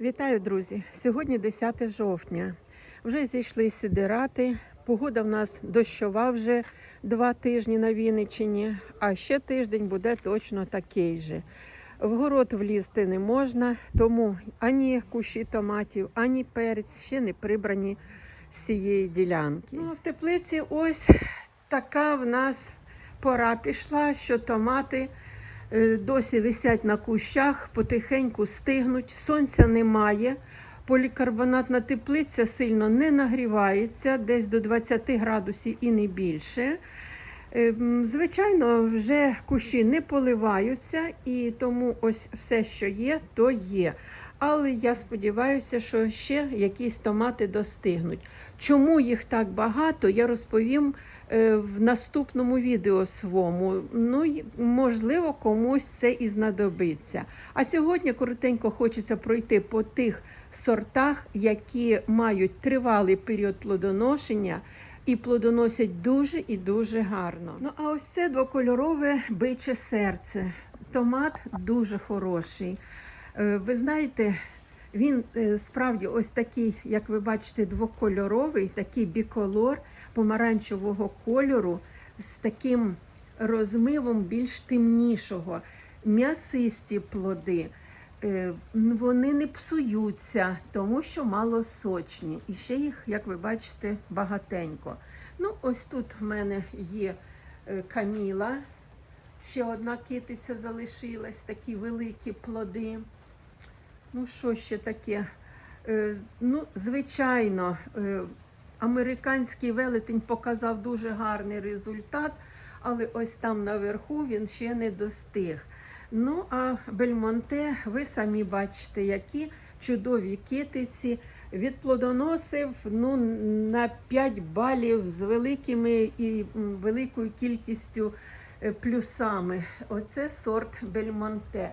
Вітаю, друзі! Сьогодні 10 жовтня. Вже зійшли сидирати. Погода в нас дощова вже два тижні на Вінниччині, а ще тиждень буде точно такий же. В город влізти не можна, тому ані кущі томатів, ані перець ще не прибрані з цієї ділянки. Ну, а в теплиці ось така в нас пора пішла, що томати досі висять на кущах, потихеньку стигнуть, сонця немає. Полікарбонатна теплиця сильно не нагрівається, десь до 20 градусів і не більше. Е, Звичайно, вже кущі не поливаються, і тому ось все, що є, то є. Але я сподіваюся, що ще якісь томати достигнуть. Чому їх так багато, я розповім е, в наступному відео свому. Ну, можливо, комусь це і знадобиться. А сьогодні коротенько хочеться пройти по тих сортах, які мають тривалий період плодоношення і плодоносять дуже і дуже гарно. Ну а ось це двокольорове биче серце. Томат дуже хороший. Е, Ви знаєте, він е, справді ось такий, як ви бачите, двокольоровий, такий біколор помаранчевого кольору з таким розмивом більш темнішого, м'ясисті плоди. Е, Вони не псуються, тому що малосочні. І ще їх, як ви бачите, багатенько. Ну, ось тут в мене є каміла. Ще одна китиця залишилась, такі великі плоди. Ну, що ще таке? Е, Ну, звичайно, е, американський велетень показав дуже гарний результат, але ось там наверху він ще не достиг. Ну, а Бельмонте, ви самі бачите, які чудові китиці. Відплодоносив ну, на 5 балів з великими і великою кількістю е, плюсами. Оце сорт Бельмонте.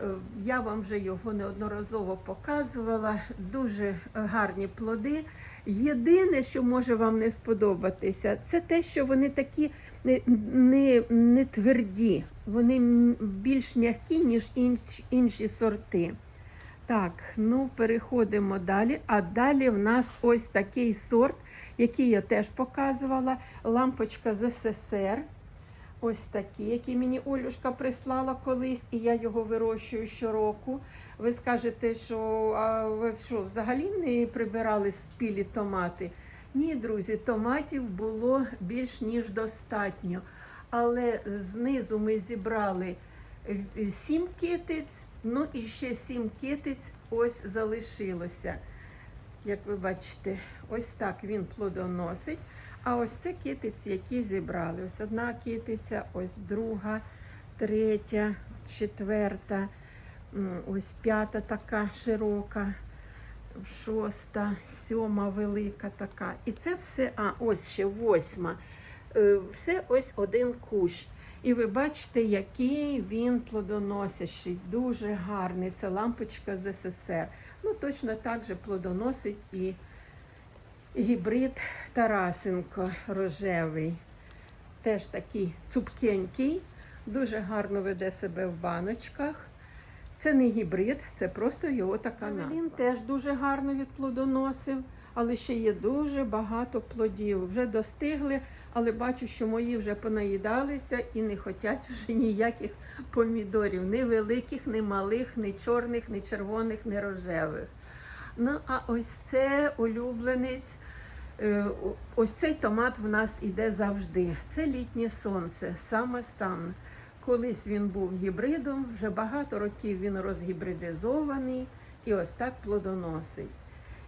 Е, Я вам вже його неодноразово показувала. Дуже гарні плоди. Єдине, що може вам не сподобатися, це те, що вони такі не, не, не тверді, вони більш м'які, ніж інші, інші сорти. Так, ну переходимо далі. А далі в нас ось такий сорт, який я теж показувала. Лампочка з СССР. Ось такі, які мені Олюшка прислала колись, і я його вирощую щороку. Ви скажете, що а ви що, взагалі не прибирали спілі томати? Ні, друзі, томатів було більш ніж достатньо. Але знизу ми зібрали е, сім китиць, ну і ще сім китиць ось залишилося. Як ви бачите, ось так він плодоносить. А ось це китиці, які зібрали. Ось одна китиця, ось друга, третя, четверта, ось п'ята така широка, шоста, сьома велика така. І це все, а ось ще восьма. Е, Все ось один кущ. І ви бачите, який він плодоносящий, дуже гарний. Це лампочка з СССР. Ну, точно так же плодоносить і гібрид Тарасенко рожевий. Теж такий цупкенький, дуже гарно веде себе в баночках. Це не гібрид, це просто його така назва. Він теж дуже гарно відплодоносив, але ще є дуже багато плодів. Вже достигли, але бачу, що мої вже понаїдалися і не хочуть вже ніяких помідорів. Ні великих, ні малих, ні чорних, ні червоних, ні рожевих. Ну, а ось це улюбленець. Е, Ось цей томат в нас іде завжди. Це літнє сонце, саме сан. Колись він був гібридом, вже багато років він розгібридизований і ось так плодоносить.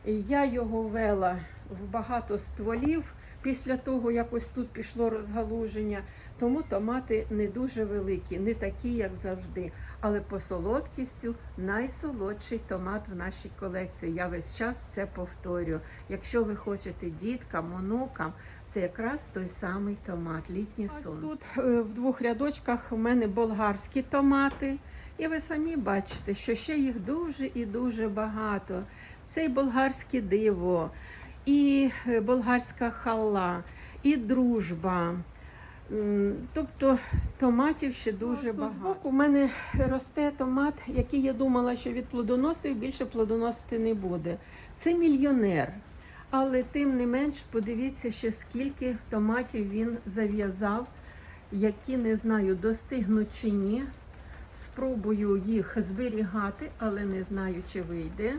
Я його вела в багато стволів після того, як ось тут пішло розгалуження. Тому томати не дуже великі, не такі, як завжди. Але по солодкістю найсолодший томат в нашій колекції. Я весь час це повторюю. Якщо ви хочете діткам, онукам, це якраз той самий томат, літнє сонце. Тут е, в двох рядочках у мене болгарські томати. І ви самі бачите, що ще їх дуже і дуже багато. Це і болгарське диво, і е, болгарська хала, і дружба. Тобто томатів ще дуже багато. Збоку в мене росте томат, який я думала, що від плодоносів більше плодоносити не буде. Це мільйонер. Але тим не менш, подивіться ще скільки томатів він зав'язав, які не знаю, достигнуть чи ні. Спробую їх зберігати, але не знаю, чи вийде.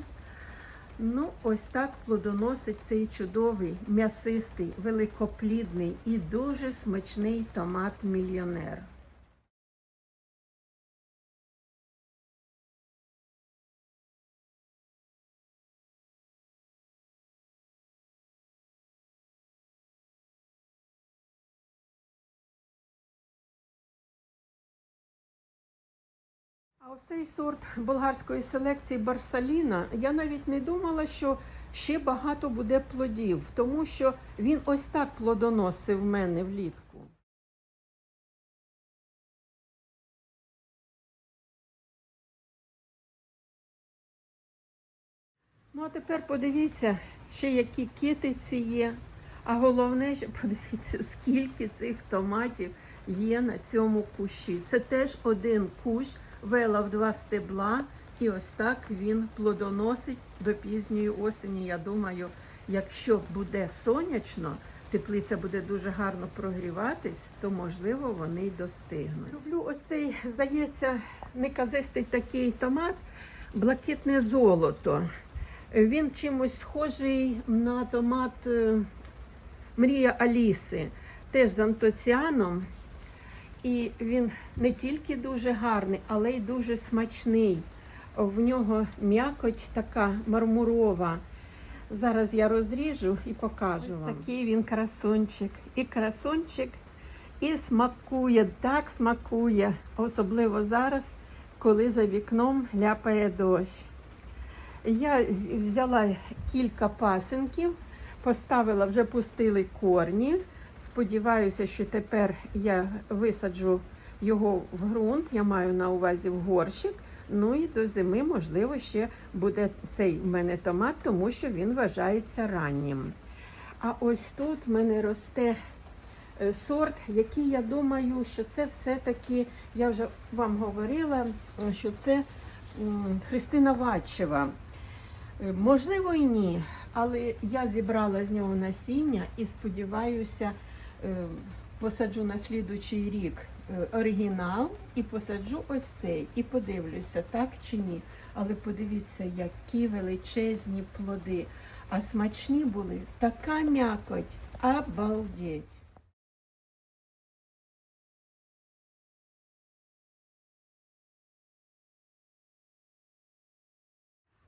Ну, ось так плодоносить цей чудовий, м'ясистий, великоплідний і дуже смачний томат-мільйонер. А ось цей сорт болгарської селекції Барсаліна, я навіть не думала, що ще багато буде плодів, тому що він ось так плодоносив в мене влітку. Ну, а тепер подивіться, ще які китиці є. А головне, подивіться, скільки цих томатів є на цьому кущі. Це теж один кущ, вела в два стебла, і ось так він плодоносить до пізньої осені. Я думаю, якщо буде сонячно, теплиця буде дуже гарно прогріватись, то можливо вони й достигнуть. Люблю ось цей, здається, неказистий такий томат, блакитне золото. Він чимось схожий на томат е, Мрія Аліси, теж з антоціаном. І він не тільки дуже гарний, але й дуже смачний. В нього м'якоть така мармурова. Зараз я розріжу і покажу Ось вам. Такий він красунчик. І красунчик, і смакує, так смакує, особливо зараз, коли за вікном ляпає дощ. Я взяла кілька пасинків, поставила, вже пустили корні. Сподіваюся, що тепер я висаджу його в ґрунт, я маю на увазі в горщик. Ну і до зими, можливо, ще буде цей в мене томат, тому що він вважається раннім. А ось тут в мене росте е, сорт, який я думаю, що це все-таки, я вже вам говорила, е, що це Христина Ватчева. Е, Можливо, і ні, але я зібрала з нього насіння і сподіваюся, посаджу на слідучий рік е, оригінал і посаджу ось цей. І подивлюся, так чи ні. Але подивіться, які величезні плоди. А смачні були така м'якоть. Обалдеть.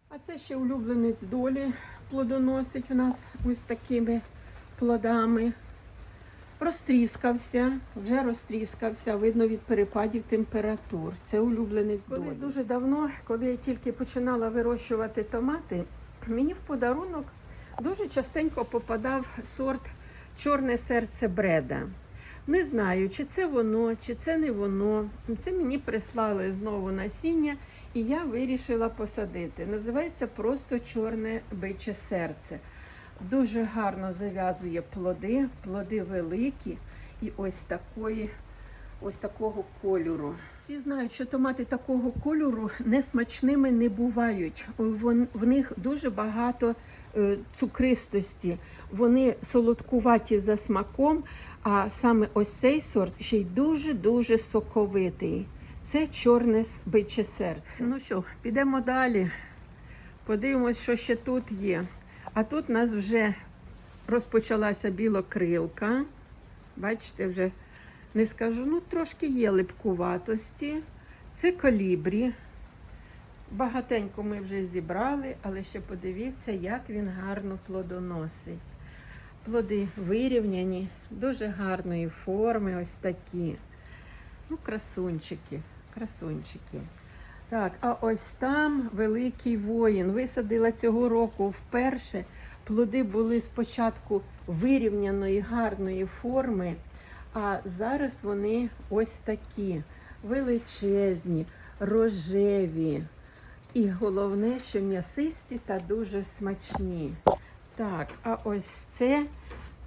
А це ще улюбленець долі плодоносить у нас ось такими плодами. Розтріскався, вже розтріскався, видно від перепадів температур. Це улюбленець долі. Колись дуже давно, коли я тільки починала вирощувати томати, мені в подарунок дуже частенько попадав сорт чорне серце бреда. Не знаю, чи це воно, чи це не воно. Це мені прислали знову насіння, і я вирішила посадити. Називається просто чорне биче серце. Дуже гарно зав'язує плоди, плоди великі і ось такої, ось такого кольору. Всі знають, що томати такого кольору несмачними не бувають. В них дуже багато е, цукристості. Вони солодкуваті за смаком, а саме ось цей сорт ще й дуже-дуже соковитий. Це чорне биче серце. Ну що, підемо далі. Подивимось, що ще тут є. А тут у нас вже розпочалася білокрилка. Бачите, вже не скажу, ну трошки є липкуватості. Це колібрі. Багатенько ми вже зібрали, але ще подивіться, як він гарно плодоносить. Плоди вирівняні, дуже гарної форми, ось такі. Ну, красунчики, красунчики. Так, а ось там великий воїн. Висадила цього року вперше. Плоди були спочатку вирівняної гарної форми, а зараз вони ось такі величезні, рожеві. І головне, що м'ясисті та дуже смачні. Так, а ось це,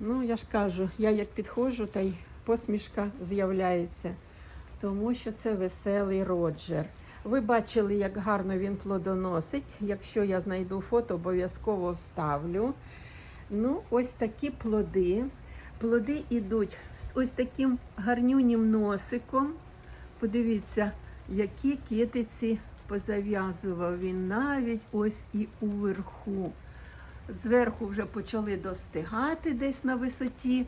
ну я ж кажу, я як підходжу та й посмішка з'являється, тому що це веселий Роджер. Ви бачили, як гарно він плодоносить. Якщо я знайду фото, обов'язково вставлю. Ну, ось такі плоди. Плоди йдуть з ось таким гарнюнім носиком. Подивіться, які китиці позав'язував він навіть ось і уверху. Зверху вже почали достигати десь на висоті,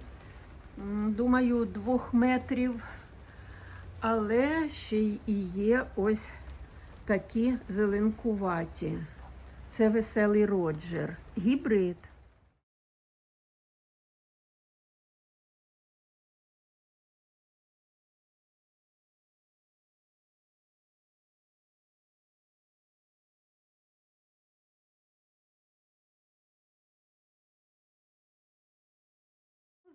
думаю, двох метрів. Але ще й є ось такі зеленкуваті. Це веселий Роджер, гібрид.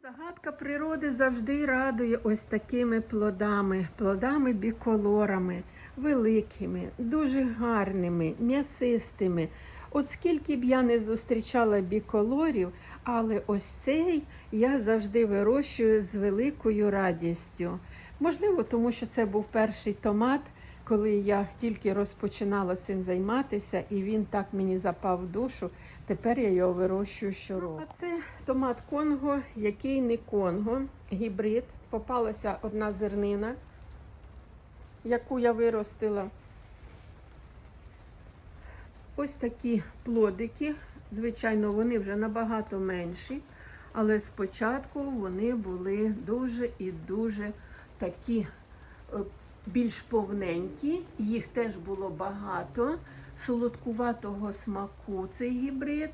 Загадка природи завжди радує ось такими плодами, плодами біколорами, великими, дуже гарними, м'ясистими. От скільки б я не зустрічала біколорів, але ось цей я завжди вирощую з великою радістю. Можливо, тому що це був перший томат, коли я тільки розпочинала цим займатися, і він так мені запав в душу. Тепер я його вирощую щороку. А це томат Конго, який не Конго, гібрид. Попалася одна зернина, яку я виростила. Ось такі плодики. Звичайно, вони вже набагато менші, але спочатку вони були дуже і дуже такі е, більш повненькі, їх теж було багато, солодкуватого смаку цей гібрид.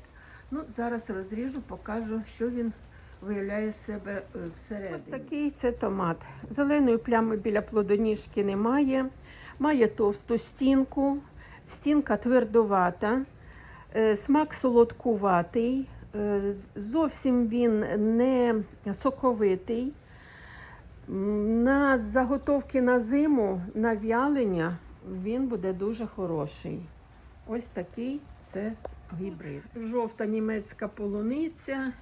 Ну, зараз розріжу, покажу, що він виявляє себе е, всередині. Ось такий це томат. Зеленої плями біля плодоніжки немає. Має товсту стінку, стінка твердовата, е, смак солодкуватий, е, зовсім він не соковитий. На заготовки на зиму, на вялення він буде дуже хороший. Ось такий це гібрид. Жовта німецька полуниця.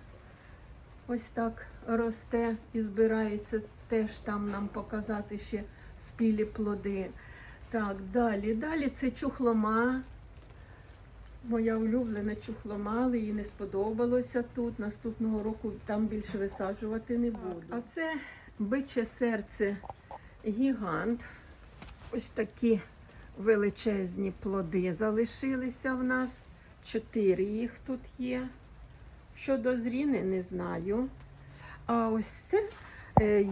Ось так росте і збирається теж там нам показати ще спілі плоди. Так, далі. Далі це чухлома. Моя улюблена чухлома, але їй не сподобалося тут. Наступного року там більше висаджувати не буду. А це биче серце гігант. Ось такі величезні плоди залишилися в нас. Чотири їх тут є. Щодо зріни, не знаю. А ось це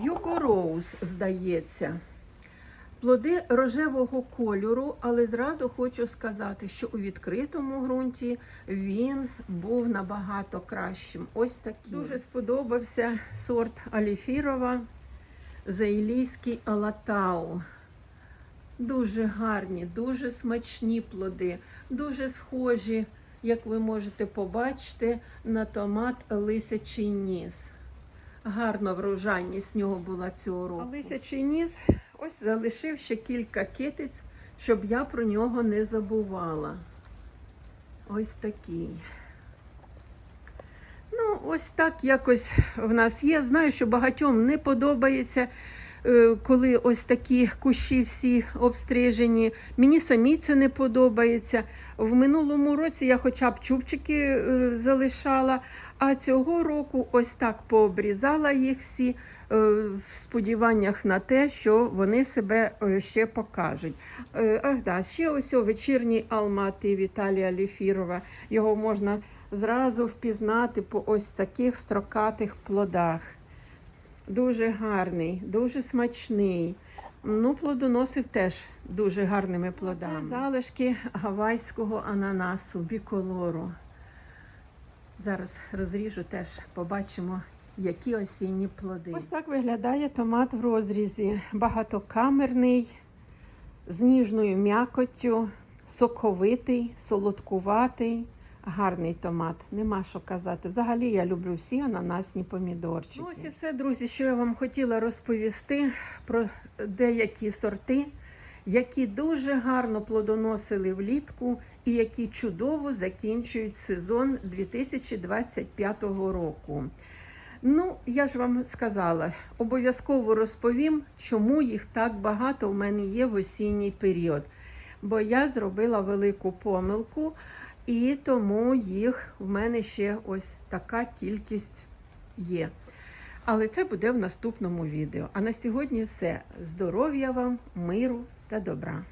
Юго Роуз, здається. Плоди рожевого кольору, але зразу хочу сказати, що у відкритому ґрунті він був набагато кращим. Ось такий. Дуже сподобався сорт Аліфірова, заїлійський Алатау. Дуже гарні, дуже смачні плоди, дуже схожі, як ви можете побачити, на томат лисячий ніс. Гарна врожайність в нього була цього року. А лисячий ніс ось залишив ще кілька китиць, щоб я про нього не забувала. Ось такий. Ну, ось так якось в нас є. Знаю, що багатьом не подобається, коли ось такі кущі всі обстрижені. Мені самі це не подобається. В минулому році я хоча б чубчики е, залишала, а цього року ось так пообрізала їх всі е, в сподіваннях на те, що вони себе е, ще покажуть. Е, Ах, да, ще ось о вечірній алмати Віталія Ліфірова. Його можна зразу впізнати по ось таких строкатих плодах. Дуже гарний, дуже смачний. Ну, плодоносив теж дуже гарними плодами. Це залишки гавайського ананасу, біколору. Зараз розріжу теж, побачимо, які осінні плоди. Ось так виглядає томат в розрізі. Багатокамерний, з ніжною м'якоттю, соковитий, солодкуватий. Гарний томат, нема що казати. Взагалі я люблю всі ананасні помідорчики. Ну, ось і все, друзі, що я вам хотіла розповісти про деякі сорти, які дуже гарно плодоносили влітку і які чудово закінчують сезон 2025 року. Ну, я ж вам сказала, обов'язково розповім, чому їх так багато в мене є в осінній період. Бо я зробила велику помилку, і тому їх в мене ще ось така кількість є. Але це буде в наступному відео. А на сьогодні все. Здоров'я вам, миру та добра.